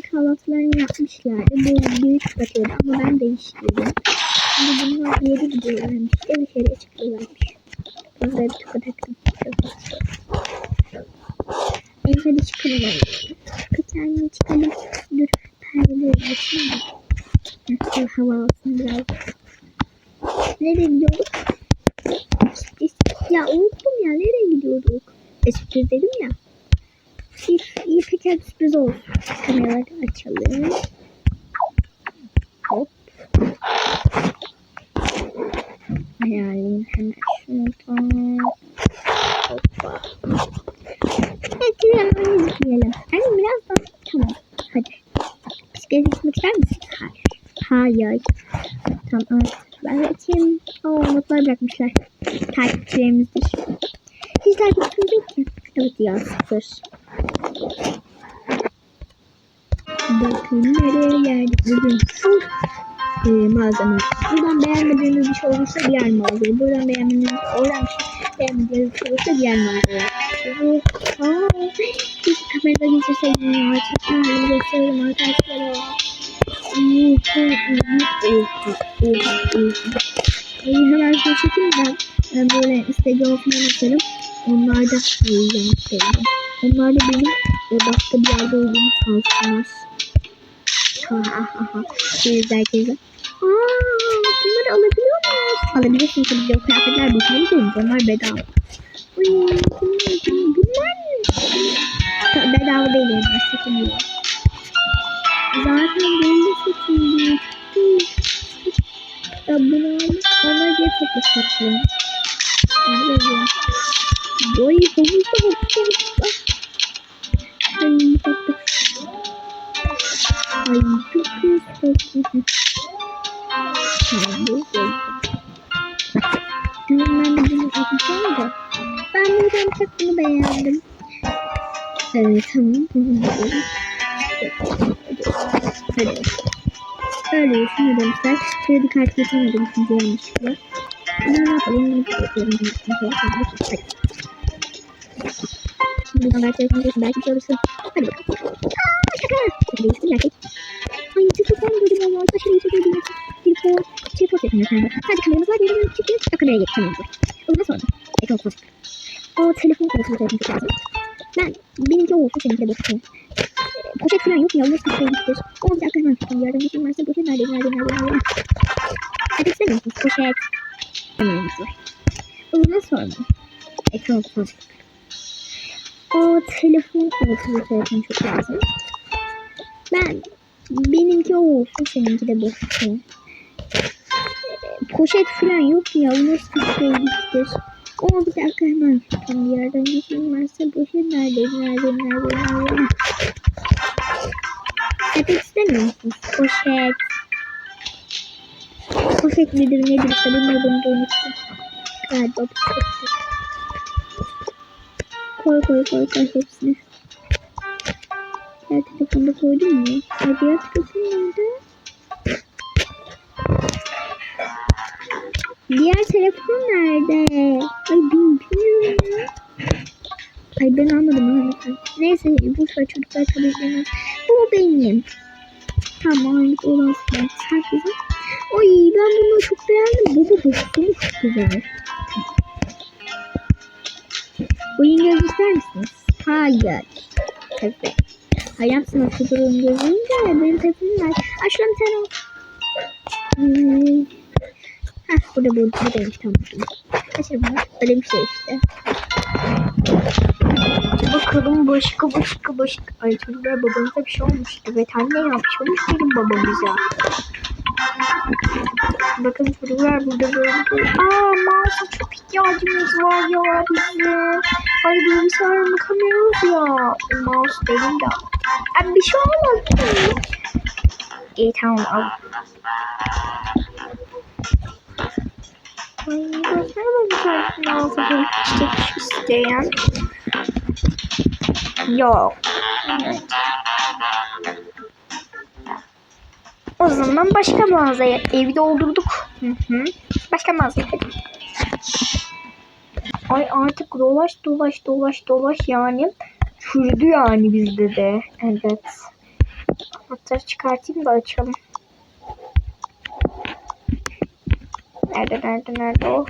sabah kahvaltılarını yapmışlardı. Bu büyük batıyordu ama ben değiştirdim. Şimdi bunlar bir yere gidiyorlarmış. İşte dışarıya çıkıyorlarmış. Böyle bir tokat ettim. Neyse hadi çıkalım. Bir tane çıkalım. Dur perdeleri açayım da. Heh, Hava alsın biraz. Nereye gidiyorduk? Ya unuttum ya nereye gidiyorduk? E sürpriz dedim ya. İyi peki sürpriz olsun. Kameraları açalım. Hop. Hayalim hemen şuradan. Hoppa. Evet hemen izleyelim. Anne birazdan. Tamam. Hadi. Bisiklet gitmek ister misin? Hayır. Hayır. Tamam. Ben açayım. Oo notlar bırakmışlar. Takipçilerimizdir. Hiç takipçimiz yok ki. Evet ya sıfır. Bakın nereye geldik bugün. Full e, malzeme. Buradan beğenmediğiniz bir şey olursa diğer mağazaya. Buradan beğenmediğiniz, oradan bir şey beğenmediğiniz bir şey olursa diğer mağazaya. Bu, aa, biz kamerada geçirseydim ya. Halini gösteririm arkadaşlar. Hemen şey çekeyim. Ben böyle Instagram falan atarım. Onlar da yiyeceğim sevdim. Onlar da benim e, başka bir yerde olduğumu sansınlar. Siz herkese. Aaa bunları alabiliyor muyuz? Alabilirsin tabii ki o kıyafetler bakımlı değil. Onlar bedava. Ay, bunlar, bunlar Ta- bedava değil onlar satılıyor. Zaten belli satılıyor. Ya bunu bana diye topla satılıyor. Anladın mı? Oy havuzda havuzda. Ay bak Ay çok güzel. Tamam bu. Tamam ben bunu yapacağım da. Ben buradan çok bunu beğendim. Evet tamam. Bunu da Hadi. Öyle şunu demişler. Kredi kartı getirmedim ikinci yanlışlıkla. Bunu ne yapalım? Bunu yapalım. Hadi. Şimdi ben belki yapabilirsin. Belki bir şey olursa. Hadi bakalım. Aaa şaka. Şaka değilsin gerçek. Ay çok çok ben gördüm ama. Aşırı çok gördüm. Bir po. Şey po çekmiyor sende. Sadece kameramız var. Diğeri çıkıyor. Bak kameraya geç. Tamam. Ondan sonra. Ekran post. O telefon konusunu söylemek çok lazım. Ben benimki olsun seninki de bakayım. Poşet falan yok ya. Olursa bir şey gittir. O bir dakika hemen tutayım. Yardım geçeyim varsa poşet nerede? Nerede? Nerede? Nerede? Hadi istemiyor musunuz? Poşet. Kameramız var. Ondan sonra. Ekran post. O telefon konusunu söylemek çok lazım. Ben benimki o olsun seninki de boşsun. Poşet falan yok ya o nasıl bir şeyliktir. O bir dakika hemen tutun bir yerden geçeyim varsa poşet nerede nerede nerede nerede. Sepet istemiyor musunuz? Poşet. Poşet nedir işte bilmiyorum da unuttum. Galiba poşet. Koy koy koy koy hepsini. Diğer telefonu da koydum mu? Diğer telefon nerede? Diğer telefon nerede? Ay bilmiyorum ya. Ay ben almadım onu. Neyse boş ver çocuklar tabii benim. Bu benim. Tamam aylık olan. Ay ben bunu çok beğendim. Bu bu çok güzel. Sıfır oyun gözüm de benim telefonum var. Bir tane al. Hmm. Heh burada bu buradaymış tamam. Kaçır bunu. Öyle bir şey işte. Bakalım başka başka başka. Ay çocuklar babamıza bir şey olmuş. Evet anne yapmış olmuş benim babamıza. Bakın çocuklar burada böyle. Aa mouse'a çok ihtiyacımız var ya bizim. Hani bilgisayar mı kameramız ya. Mouse değil de. Abi bir şey olmaz. İyi tamam al. Ay bir tane mouse'a geçmek isteyen? Yok. Evet. O zaman başka mağazaya evi doldurduk. Hı hı. Başka mağazaya. Ay artık dolaş dolaş dolaş dolaş yani. Çürüdü yani bizde de. Evet. Hatta çıkartayım da açalım. Nerede nerede nerede o?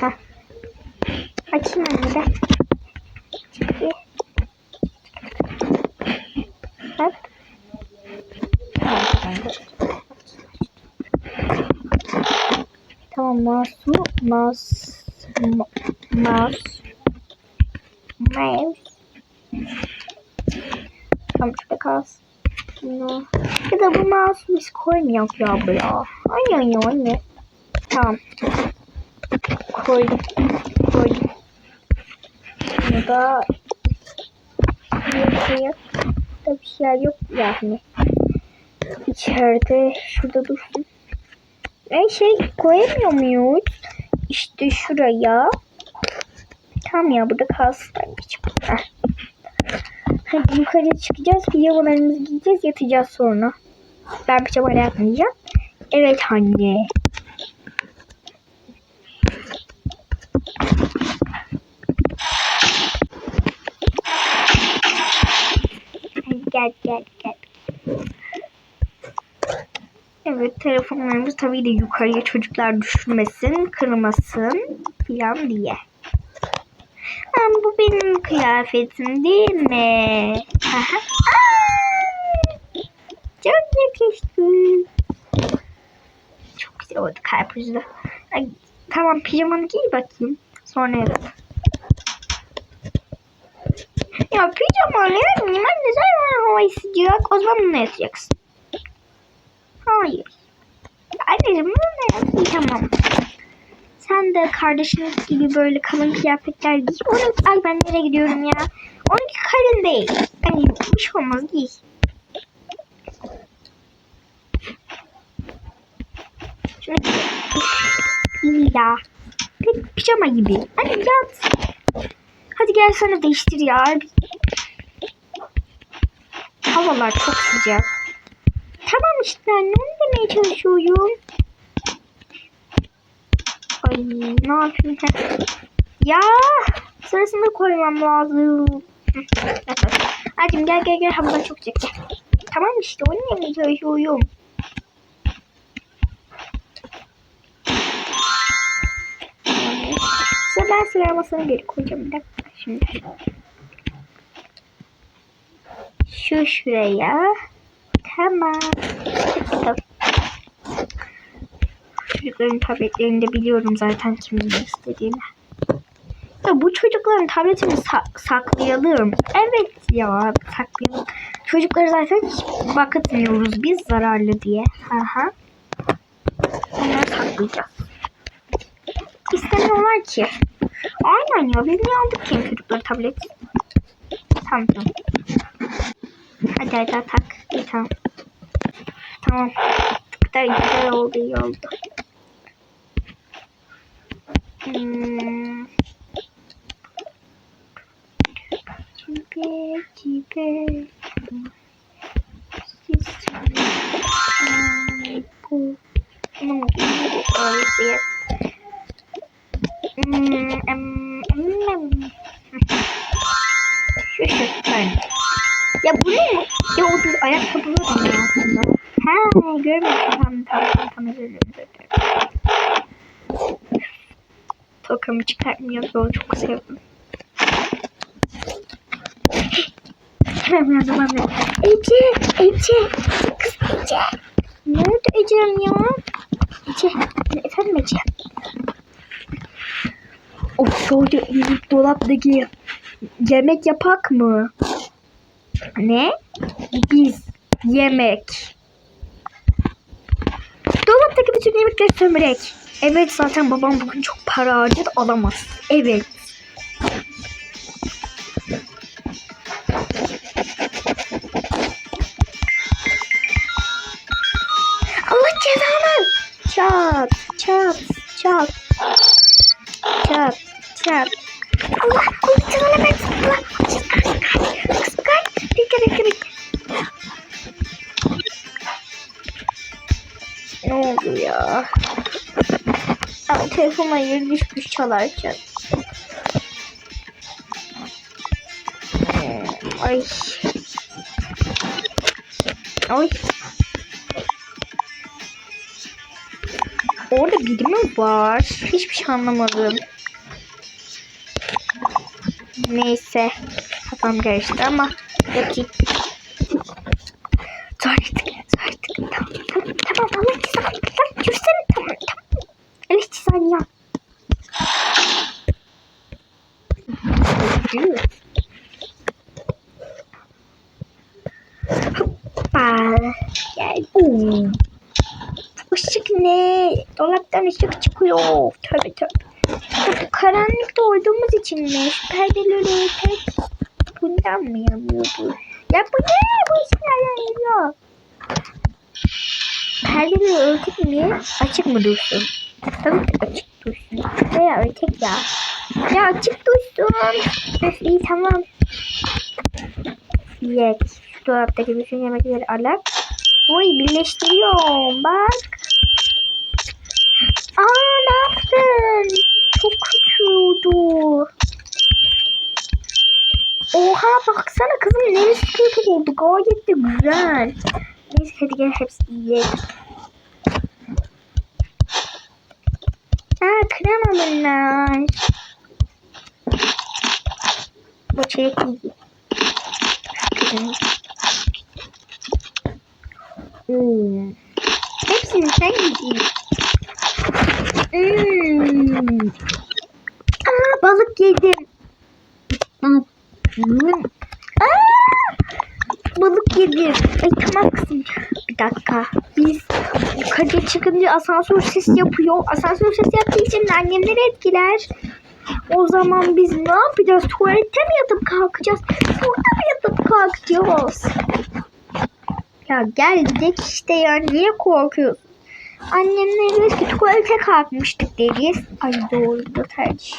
Hah. Açayım anne de. Çıktı. Bak. Tamam masu mas ma- mas Tamam şurada kalsın. No. Ya da bu mouse biz koymayak ya buraya. Ay ay ay. Tamam. Koydum. Koydum. Bunu da yapayım. Da bir şey yok yani. İçeride şurada dursun. E şey koyamıyor muyuz? İşte şuraya. Tamam ya burada kalsın. Heh. Hadi yukarıya çıkacağız. Pijamalarımızı giyeceğiz. Yatacağız sonra. Ben pijamayla yatmayacağım. Evet anne. Gel gel gel. Evet telefonlarımız tabii de yukarıya çocuklar düşürmesin, kırmasın falan diye. Bu benim kıyafetim değil mi? Aha. Çok yakıştı. Çok güzel oldu karpuzlu. Tamam pijamanı giy bakayım. Sonra yatalım. Ya pijama ne miyim anne zaten hava sıcak. O zaman bununla yatacaksın. Hayır. Anneciğim bunu ne Tamam. Sen de kardeşiniz gibi böyle kalın kıyafetler giy. Onun, ay ben nereye gidiyorum ya? Onunki kalın değil. Hani bir şey olmaz giy. İyi ya. Pijama gibi. Hadi yat. Hadi gel sana değiştir ya. Havalar çok sıcak. Tamam işte anne onu demeye çalışıyorum. Ne yapayım? Ya sırasında koymam lazım. Hadi gel gel gel havalar çok. Gel. Tamam işte onu demeye çalışıyorum. Sıra ben sıra masanı geri koyacağım bir dakika şimdi. Şu şuraya. Tamam. Çocukların tabletlerini de biliyorum zaten kimin istediğini. Ya bu çocukların tabletini sa- saklayalım. Evet ya saklayalım. Çocukları zaten hiç bakıtmıyoruz biz zararlı diye. Aha. Onları saklayacağız. İstemiyorlar ki. Aynen ya biz niye aldık ki çocukları tablet? Tamam tamam. Hadi hadi tak. İyi tamam. Tamam. Tıkta güzel oldu iyi oldu. Hmm. Hmm, em, em, Şu ben. Ya bu ne? Ya o bir ayakkabılar ama aslında. Ha görmedim. Tamam tamam tamam özür dilerim. Tokamı çıkartmıyor. Onu çok sevdim. Hemen yazdım anne. Ece, Ece, kız Ece. Nerede Ece'm ya? Ece, efendim Ece. Of şöyle büyük dolaptaki yemek yapak mı? Ne? Biz yemek. Dolaptaki bütün yemekleri sömürek. Evet zaten babam bugün çok para harcadı alamaz. Evet. Ama telefonuma yeri düşmüş çalarken. Hmm, Ay. Ay. Orada biri mi var? Hiçbir şey anlamadım. Neyse. Kafam karıştı ama bakayım. Zor artık. Zor artık. Tamam. Tamam. Tamam. Allah cezanı. Lan yürüsene. Tamam. Tamam. Evet cezanı ya. Yürü. Hoppa. Gel. Oo. Işık ne? Dolaptan ışık çıkıyor. Tövbe tövbe. Karanlıkta olduğumuz için mi? Perdeleri tek bundan mı yanıyor bu? Ya bu ne? Bu ışık nereden geliyor? Perdeleri örtük mü? Açık mı dursun? Tabii ki açık dursun. Veya örtek ya. Ya açık dursun. Öf iyi tamam. Yek. Şu dolaptaki bütün yemekleri alak. Oy birleştiriyorum. Bak. Aa ne yaptın? Çok kötüydü. Oha baksana kızım neresi kötü oldu. Gayet de güzel. Neyse hadi gel hepsi yiyelim. Bunlar. Bu çelik iyi. Hmm. Hepsini sen yedin. Hmm. Aa, balık yedim. Hmm. Aa, balık yedim. Ay tamam kızım. Bir dakika. Biz yukarıya çıkınca asansör sesi yapıyor. Asansör sesi yaptığı için annemleri etkiler. O zaman biz ne yapacağız? Tuvalette mi yatıp kalkacağız? Burada mı yatıp kalkacağız? Ya gel gidelim işte ya. Niye korkuyorsun? Annemle deriz ki tuvalete kalkmıştık deriz. Ay doğru da tercih.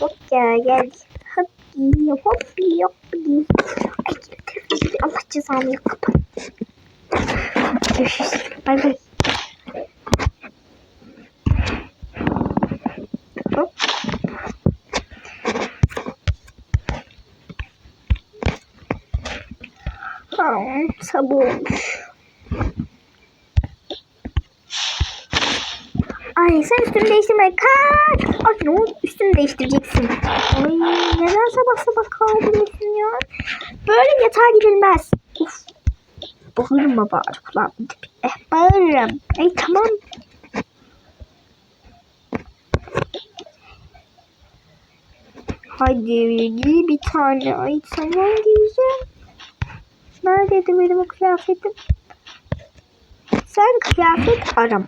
Hop ya gel. Hoppi hoppi. Ay telefonu Allah cezanı kapat. Görüşürüz. Bay bay. Hop. Tamam, olmuş. Ay sen üstünü değiştirme. Kaç. Ay ne oldu? Üstünü değiştireceksin. Ay neden sabah sabah kaldırıyorsun ya? Böyle yatağa gidilmez. Uf. Bağırma bari kulağımın dibinde. Bağırırım. Ay tamam. Hadi giy bir tane. Ay tamam giyeceğim. Neredeydi benim o kıyafetim? Sen kıyafet arama.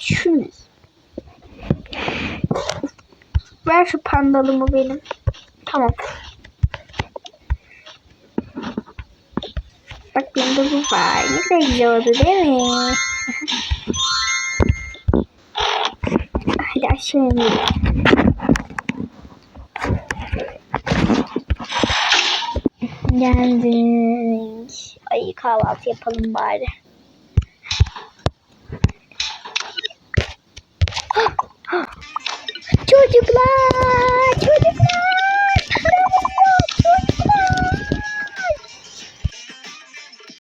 Şunu. Ver şu pandalımı benim. Tamam. Bak de bu var. Ne kadar güzel oldu değil mi? Hadi aşağı inelim. Geldik. Ay kahvaltı yapalım bari.